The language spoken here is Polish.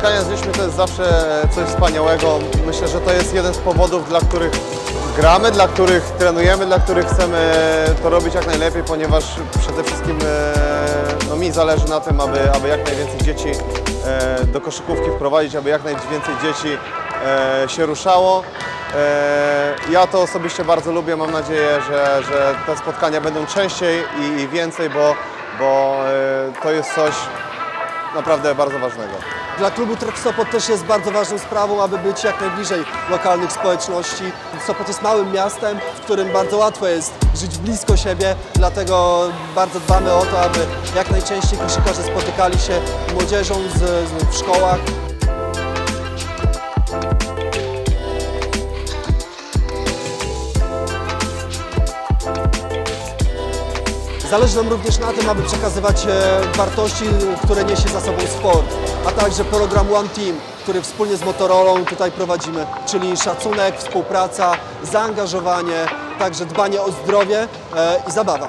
spotkania z dziećmi to jest zawsze coś wspaniałego. Myślę, że to jest jeden z powodów, dla których gramy, dla których trenujemy, dla których chcemy to robić jak najlepiej, ponieważ przede wszystkim e, no, mi zależy na tym, aby, aby jak najwięcej dzieci e, do koszykówki wprowadzić, aby jak najwięcej dzieci e, się ruszało. Ja to osobiście bardzo lubię, mam nadzieję, że, że te spotkania będą częściej i, i więcej, bo, bo to jest coś naprawdę bardzo ważnego. Dla klubu Trek Sopot też jest bardzo ważną sprawą, aby być jak najbliżej lokalnych społeczności. Sopot jest małym miastem, w którym bardzo łatwo jest żyć blisko siebie, dlatego bardzo dbamy o to, aby jak najczęściej koszykarze spotykali się młodzieżą z, z, w szkołach. Zależy nam również na tym, aby przekazywać e, wartości, które niesie za sobą sport, a także program One Team, który wspólnie z Motorolą tutaj prowadzimy, czyli szacunek, współpraca, zaangażowanie, także dbanie o zdrowie e, i zabawa.